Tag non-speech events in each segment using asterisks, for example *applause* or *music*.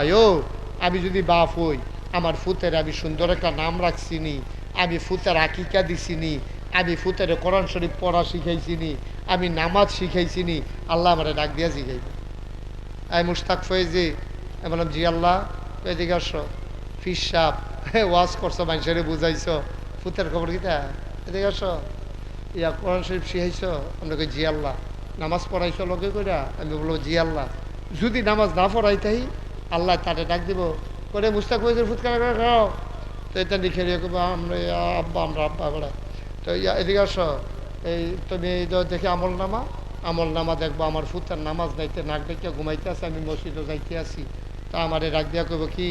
আয়ো, আমি যদি বাপ হই, আমার ফুতের আমি সুন্দর একটা নাম রাখছি নি আমি ফুতের আকিকা দিছি নি আমি ফুতের কোরআন শরীফ পড়া শিখাইছি নি আমি নামাজ শিখাইছি নি আল্লাহ আমার ডাক দিয়া শিখাইব আমি মুস্তাক ফয়েজি, আমি বললাম, জি আল্লাহ তো এদিকে ফিস সাপ ওয়াজ করছ, মানুষের বুঝাইছো। ফুতের খবর কিতা? এদিকে আসো। ইয়া কোরআন শরীফ শিখাইছো? আমরা জি আল্লাহ। নামাজ পড়াইছো লোকে কইরা? আমি বলব জি আল্লাহ। যদি নামাজ না পড়াই তাই আল্লাহ তাতে ডাক দিব করে মুস্তাক ফয়েজের ফুৎকার করে খাও। তো এটা লিখে রেখে আমরা আব্বা আমরা আব্বা বেড়া। তো এদিকে আসো। এই তুমি দেখি আমল নামা আমল নামা দেখব, আমার ফুতার নামাজ নাইতে, নাক ডেকে ঘুমাইতে আছে, আমি মসজিদে যাইতে আছি। তা আমার ডাক দিয়া কইব, কি,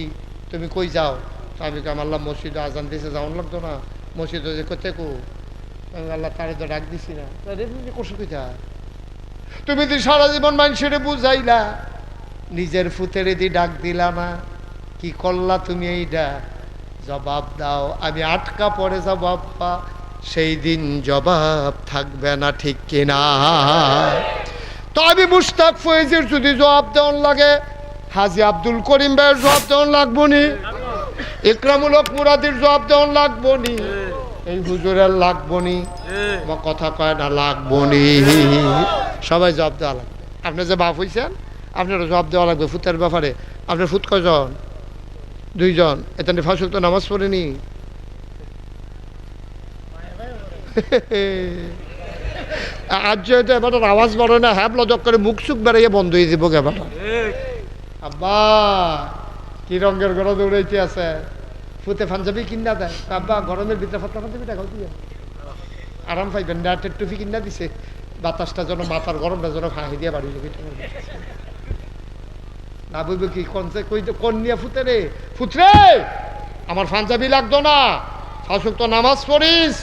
তুমি কই যাও? তা আমি কাম আল্লাহ মসজিদে আজান দিয়েছে যাওয়ান লাগতো না, মসজিদে যে কোথায় কো? আমি আল্লাহ তারে তো ডাক দিছি না। কইতা তুমি তো সারা জীবন মানুষের বুঝাইলা। নিজের ফুতের দি ডাক দিলা না কি করলা তুমি এইটা জবাব দাও, আমি আটকা পড়ে যাব, আব্বা। সেই দিন জবাব থাকবে না, ঠিক কিনা তো আমি মুস্তাক ফয়েজের যদি জবাব দেওয়ান লাগে, হাজি আব্দুল করিম ভাইয়ের জবাব দেওয়ান লাগবো নি? ইকরামুল হক মুরাদির জবাব দেওয়ার লাগবো নি? এই হুজুরের লাগবো নি? কথা কয় না, লাগবো নি? সবাই জবাব দেওয়া লাগবে। আপনি যে বাপ হইছেন আপনার জবাব দেওয়া লাগবে, ফুতের ব্যাপারে। আপনার ফুত কয়জন? দুইজন। এখানে ফাঁসুক তো নামাজ পড়েনি। *laughs* আজ যেহেতু এবার আওয়াজ বাড়ে না হ্যাঁ লজক করে মুখ সুখ বেড়াইয়ে বন্ধ হয়ে দিব এবার। আব্বা, কি রঙের ঘর দৌড়াইতে আছে? ফুতে পাঞ্জাবি কিনা দেয়? আব্বা, গরমের ভিতরে ফাতলা পাঞ্জাবি দেখাও দিয়ে আরাম পাইবেন নাটের টুপি কিনা দিছে। বাতাসটা যেন মাথার গরমটা যেন ফাঁকি দিয়ে বাড়ি যাবে না বলবে কি? কোন সে কই কোন নিয়ে ফুতে রে? ফুতরে আমার পাঞ্জাবি লাগতো না। শাসক তো নামাজ পড়িস।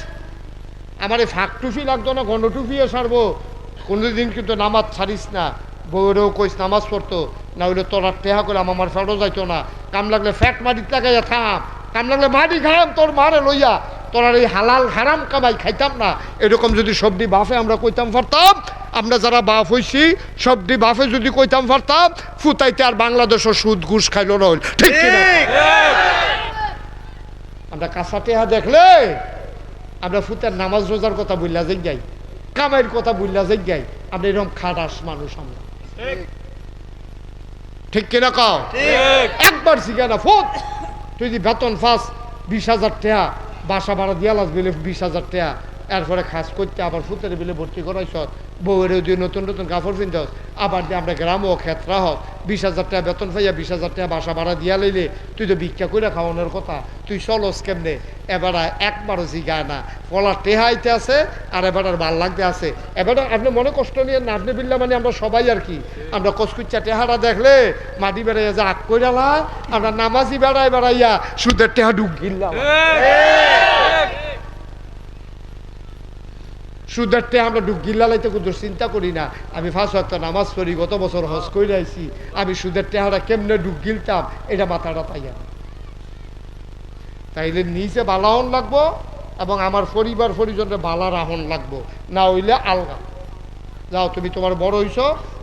আমার এই ফাঁক টুপি লাগতো না গণ টুপিও সারবো। কোনোদিন কিন্তু নামাজ ছাড়িস না। বউরেও কইস নামাজ পড়তো, না হইলে তোরা টেহা করে আমার ফ্যাটও যাইতো না। কাম লাগলে ফ্যাট মাটির লাগাইয়া থাম। কাম লাগলে মাটি খাম, তোর মারে লইয়া। তোরা এই হালাল হারাম কামাই খাইতাম না। এরকম যদি সবজি বাফে আমরা কইতাম পারতাম আমরা যারা বাপ হইছি সবজি বাফে যদি কইতাম পারতাম ফুতাইতে আর বাংলাদেশও সুদ ঘুষ খাইলো না ঠিক আমরা কাঁচা টেহা দেখলে আমরা ফুতের নামাজ রোজার কথা বললা যে যাই কামাইয়ের কথা বললা যে যাই আমরা এরকম খাটাস মানুষ আমরা। ঠিক। কিনা কাও? একবার শিখে না ফুট তুই যদি বেতন ফাস বিশ হাজার টাকা বাসা ভাড়া দিয়া লাগবে বিশ হাজার টাকা এরপরে খাস করতে আবার ফুতের বিলে ভর্তি করাইছ বউয়ের যদি নতুন নতুন কাপড় পিনতে আবার দিয়ে আমরা গ্রাম ও ক্ষেত্রা হোক বিশ হাজার টাকা বেতন পাইয়া বিশ হাজার টাকা বাসা ভাড়া দিয়া লইলে তুই তো ভিক্ষা করে খাওয়ানোর কথা, তুই চলস কেমনে? এবার একবারও জিগায় না। কলা টেহাইতে আছে আর এবার আর ভালো লাগতে আছে। এবার আপনি মনে কষ্ট নিয়ে না, আপনি বিল্লা মানে আমরা সবাই আর কি। আমরা কসকুচ্চা টেহারা দেখলে মাটি বেড়াইয়া যে আগ কইরালা আমরা নামাজি বেড়াই বেড়াইয়া সুদের টেহা ডুব গিল্লাম। সুদের টেহা আমরা ডুব গিল্লালাইতে কিন্তু চিন্তা করি না। আমি ফার্স্ট একটা নামাজ পড়ি, গত বছর হজ করে আইছি। আমি সুদের টেহারা কেমনে ডুব গিলতাম, এটা মাথাটা পাইয়া। তাইলে নিজে বালাহন লাগবো এবং আমার পরিবার পরিজনের বালা রাহন লাগবো, না হইলে আলগা। যাও, তুমি তোমার বড় হইছ,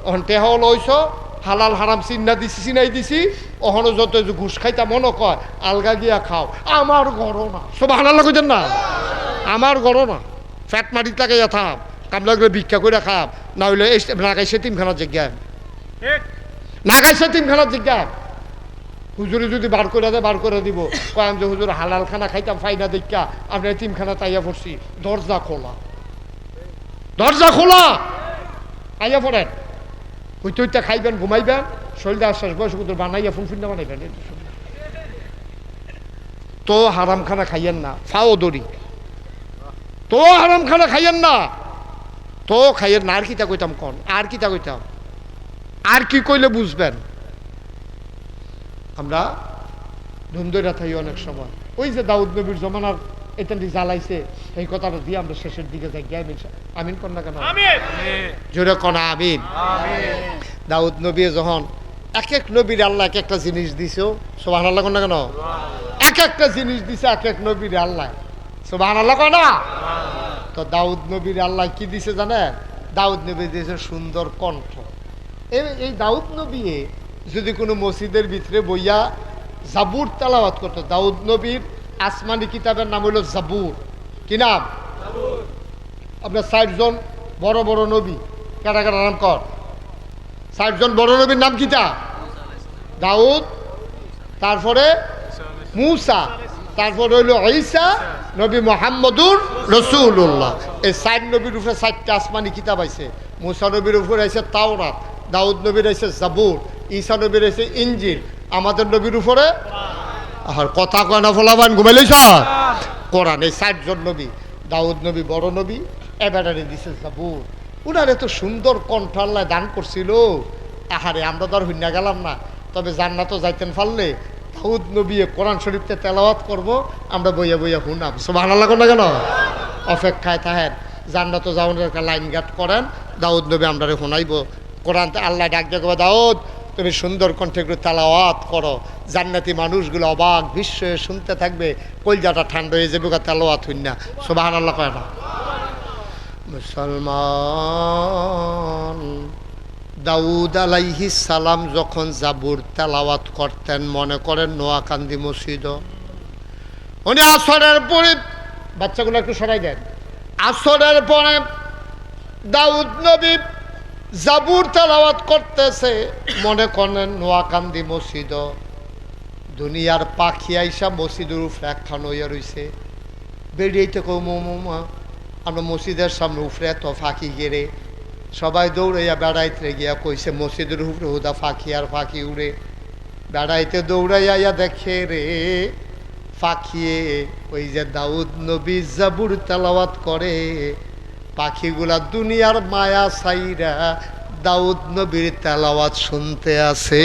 অহন টেহাও লইছ, হালাল হারাম চিন্না দিছি, চিনাই দিছি, অহনো যত ঘুষ খাইতা মনে কয়, আলগা গিয়া খাও। আমার গড় না। সব হালাল না? আমার গড় না। ফ্যাট মাটির লাগাইয়া থাম কাম লাগলে ভিক্ষা করে খাম না হইলে নাগাইছে তিনখানা জিজ্ঞান নাগাইছে তিনখানা জিজ্ঞান হুজুরে যদি বার করে দেয় বার করে দিব। কয় আমি যে হুজুর হালাল খানা খাইতাম ফাইনা দেখা আপনার তিনখানা তাইয়া পড়ছি। দরজা খোলা। দরজা খোলা। আইয়া পড়েন। হইতে হইতে খাইবেন ঘুমাইবেন শরীরে আশ্বাস বয়স কুতুর বানাইয়া ফুন ফুন্না বানাইবেন। তো তো হারাম খানা খাইয়েন না ফাও দড়ি। তো হারাম খানা খাইয়েন না। তো খাইয়েন না আর কিতা কইতাম কন? আর কিতা কইতাম? আর কি কইলে বুঝবেন? আমরা ধুমদৈরা থাই অনেক সময়। ওই যে দাউদ নবীর জমানার এটা জ্বালাইছে এই কথাটা দিয়ে আমরা শেষের দিকে যাই। আমিন। আমিন কন না কেন? জোরে কনা আমিন। দাউদ নবী যখন এক এক নবীর আল্লাহ এক একটা জিনিস দিছো সোবাহ আল্লাহ কন না কেন? এক একটা জিনিস দিছে এক এক নবীর আল্লাহ। সোবাহ আল্লাহ কয় না? তো দাউদ নবীর আল্লাহ কি দিছে জানেন? দাউদ নবী দিয়েছে সুন্দর কণ্ঠ। এই দাউদ নবী যদি কোনো মসজিদের ভিতরে বইয়া জাবুর তালাওয়াত করতো দাউদ নবীর আসমানি কিতাবের নাম হলো জাবুর। কি নাম? আপনার ষাটজন বড় বড় নবী। কাটা কাটা নাম কর? ষাটজন বড় নবীর নাম কিতা? দাউদ তারপরে মুসা তারপর হইল ঈসা নবী মোহাম্মদুর রসুল্লাহ এই সাইড নবীর উপরে চারটা আসমানি কিতাব আছে মুসা নবীর উপরে আছে তাওরাত, দাউদ নবীর আছে জাবুর, ঈসা নবীর আছে ইঞ্জিল আমাদের নবীর উপরে আর কথা কয় না ফলাবান ঘুমাইলে সব কোরআন, এই ষাটজন নবী, দাউদ নবী বড় নবী এবারে দিছে জাবুর। উনার এত সুন্দর কণ্ঠ আল্লাহ দান করছিল। আহারে, আমরা তো আর হইনা গেলাম না। তবে জান্নাতও যাইতেন পারলে দাউদ নবী কোরআন শরীফতে তেলাওয়াত করব, আমরা বইয়া বইয়া শুনাম সব ভালো লাগো না কেন অপেক্ষায় থাকেন, জান্নাত যাওয়ার একটা লাইন গাট করেন, দাউদ নবী আমরা শোনাইব। কোরআন আল্লাহ ডাক দেখব দাউদ, তুমি সুন্দর কণ্ঠে একটু তেলাওয়াত করো। জান্নাতি মানুষগুলো অবাক বিস্ময়ে শুনতে থাকবে, কলজাটা ঠান্ডা হয়ে যাবে তেলাওয়াত হইন না। সোবাহান আল্লাহ কয় না? মুসলমান দাউদ আলাইহি সালাম যখন জাবুর তেলাওয়াত করতেন, মনে করেন নোয়াকান্দি মসজিদ। উনি আসরের পরে, বাচ্চাগুলো একটু সরাই দেন। আসরের পরে দাউদ নবী জাবুর তেলাওয়াত করতেছে, মনে করেন নোয়াকান্দি মসজিদ। দুনিয়ার পাখি আইসা মসজিদের উপরে একখান হইয়া রইছে। বেরিয়েতে কৌ মোমা আমরা মসজিদের সামনে উপরে এত ফাঁকি গেড়ে সবাই দৌড়াইয়া বেড়াইতে গিয়া কইছে, মসজিদের উপরে হুদা ফাঁকি আর ফাঁকি উড়ে। বেড়াইতে দৌড়াইয়া দেখে রে পাখিয়ে ওই যে দাউদ নবী জাবুর তেলাওয়াত করে। পাখিগুলা দুনিয়ার মায়া সাইরা দাউদ নবীর তেলাওয়াত শুনতে আছে